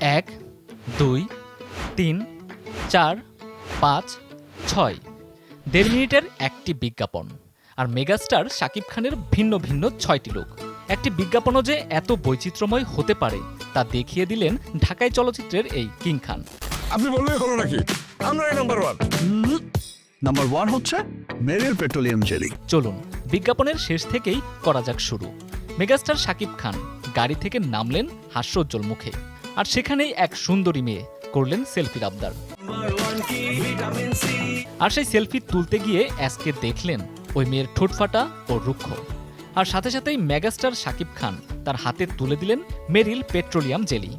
এক দুই তিন চার পাঁচ ছয়। দেড় মিনিটের একটি বিজ্ঞাপন। আর মেগাস্টার শাকিব খানের ভিন্ন ভিন্ন ছয়টি লোক। একটি বিজ্ঞাপনও যে এত বৈচিত্র্যময় হতে পারে তা দেখিয়ে দিলেন ঢাকাই চলচ্চিত্রের এই কিং খান। আপনি বললেই হলো নাকি? আমরাই নাম্বার ওয়ান নাম্বার ওয়ান হচ্ছে মেরিল পেট্রোলিয়াম জেলি। চলুন বিজ্ঞাপনের শেষ থেকেই করা যাক শুরু। মেগাস্টার শাকিব খান গাড়ি থেকে নামলেন হাস্যোজ্জ্বল মুখে। আর সেখানেই এক সুন্দরী মেয়ে করলেন সেলফির আবদার। আর সেই সেলফি তুলতে গিয়ে অ্যাসকে দেখলেন ওই মেয়ের ঠোঁটফাটা ও রুক্ষ। আর সাথে সাথেই মেগাস্টার শাকিব খান তার হাতে তুলে দিলেন মেরিল পেট্রোলিয়াম জেলি।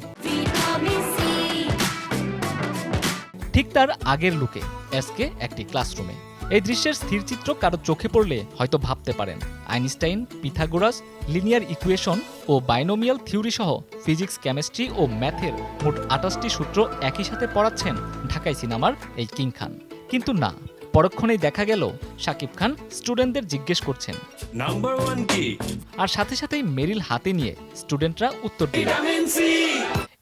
ঠিক তার আগের লুকে এসকে একটি ক্লাসরুমে এই দৃশ্যের স্থিরচিত্র কারও চোখে পড়লে হয়তো ভাবতে পারেন। আইনস্টাইন পিথাগোরাস লিনিয়ার ইকুয়েশন ও বাইনোমিয়াল থিওরি সহ ফিজিক্স কেমিস্ট্রি ও ম্যাথের মোট আটাশটি সূত্র একই সাথে পড়াচ্ছেন ঢাকাই সিনেমার এই কিং খান। কিন্তু না পরক্ষণেই দেখা গেল শাকিব খান স্টুডেন্টদের জিজ্ঞেস করছেন। নাম্বার ওয়ান কি? আর সাথে সাথেই মেরিল হাতে নিয়ে স্টুডেন্টরা উত্তর দিল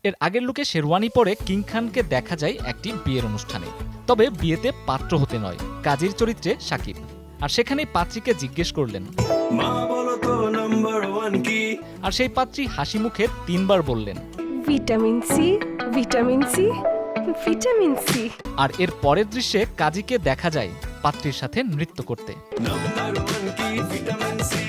এর আগের লোকে শেরওয়ানি পরে কিং খানকে দেখা যায় একটি বিয়ের অনুষ্ঠানে। তবে বিয়েতে পাত্র হতে নয় কাজীর চরিত্রে সাকিব। আর সেখানেই পাত্রীকে জিজ্ঞেস করলেন। আর সেই পাত্রী হাসি মুখে তিনবার বললেন vitamin C vitamin C vitamin C. আর এর পরের দৃশ্যে কাজীকে দেখা যায় পাত্রীর সাথে নৃত্য করতে। নাম্বার ওয়ান কি? ভিটামিন সি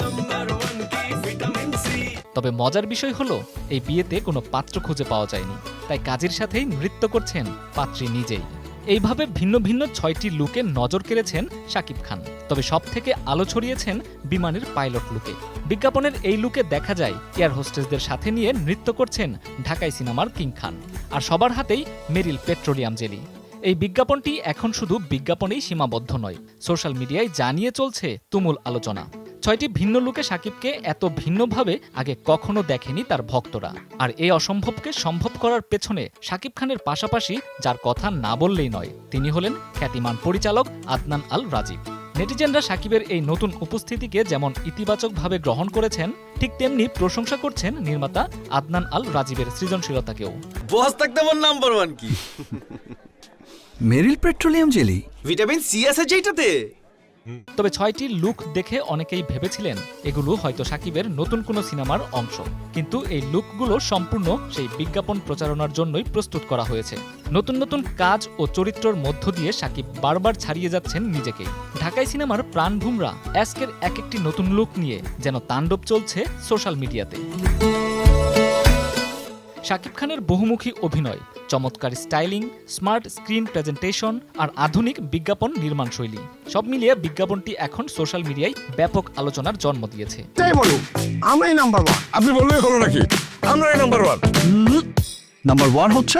নাম্বার ওয়ান কি? ভিটামিন সি তবে মজার বিষয় হলো এই বিয়েতে কোনো পাত্র খুঁজে পাওয়া যায়নি। তাই কাজীর সাথেই নৃত্য করছেন পাত্রী নিজেই। এইভাবে ভিন্ন ভিন্ন ছয়টি লুকে নজর কেড়েছেন শাকিব খান। তবে সব থেকে আলো ছড়িয়েছেন বিমানের পাইলট লুকে। বিজ্ঞাপনের এই লুকে দেখা যায় এয়ার হোস্টেসদের সাথে নিয়ে নৃত্য করছেন ঢাকাই সিনেমার কিং খান। আর সবার হাতেই মেরিল পেট্রোলিয়াম জেলি। এই বিজ্ঞাপনটি এখন শুধু বিজ্ঞাপনেই সীমাবদ্ধ নয়, সোশ্যাল মিডিয়ায় জানিয়ে চলছে তুমুল আলোচনা। ছয়টি ভিন্ন লুকে সাকিবকে এত ভিন্নভাবে আগে কখনো দেখেনি তার ভক্তরা। আর এই অসম্ভবকে সম্ভব করার পেছনে সাকিব খানের পাশাপাশি যার কথা না বললেই নয় তিনি হলেন খ্যাতিমান পরিচালক আদনান আল রাজীব। নেটিজেনরা সাকিবের এই নতুন উপস্থিতিকে যেমন ইতিবাচকভাবে গ্রহণ করেছেন ঠিক তেমনি প্রশংসা করছেন নির্মাতা আদনান আল রাজীবের সৃজনশীলতাকেও। বস থাকতে আমার নাম্বার ওয়ান কি? Meril petroleum jelly. Vitamin C আছে যেটাতে তবে ছয়টি লুক দেখে অনেকেই ভেবেছিলেন এগুলো হয়তো সাকিবের নতুন কোনো সিনেমার অংশ। কিন্তু এই লুকগুলো সম্পূর্ণ সেই বিজ্ঞাপন প্রচারণার জন্যই প্রস্তুত করা হয়েছে। নতুন নতুন কাজ ও চরিত্রের মধ্য দিয়ে সাকিব বারবার ছাড়িয়ে যাচ্ছেন নিজেকে। ঢাকাই সিনেমার প্রাণভূমরা অ্যাস্কের এক একটি নতুন লুক নিয়ে যেন তাণ্ডব চলছে সোশ্যাল মিডিয়াতে। শাকিব খানের বহুমুখী অভিনয় চমৎকার স্টাইলিং স্মার্ট স্ক্রিন প্রেজেন্টেশন আর আধুনিক বিজ্ঞাপন নির্মাণ শৈলী সব মিলিয়ে বিজ্ঞাপনটি এখন সোশ্যাল মিডিয়ায় ব্যাপক আলোচনার জন্ম দিয়েছে। তাই বলো আমরাই নাম্বার ওয়ান আপনি বললেই হলো নাকি? আমরাই নাম্বার ওয়ান নাম্বার ওয়ান হচ্ছে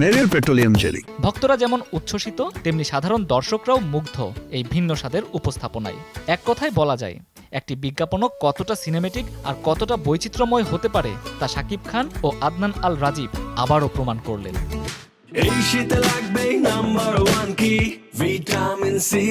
মেরিল পেট্রোলিয়াম জেলি ভক্তরা যেমন উচ্ছ্বসিত তেমনি সাধারণ দর্শকরাও মুগ্ধ এই ভিন্ন স্বাদের উপস্থাপনায়। এক কথায় বলা যায় একটি বিজ্ঞাপনও কতটা সিনেমেটিক আর কতটা বৈচিত্র্যময় হতে পারে তা শাকিব খান ও আদনান আল রাজীব আবারও প্রমাণ করলেন। এই শীতে নাম্বার ওয়ান কি? Vitamin C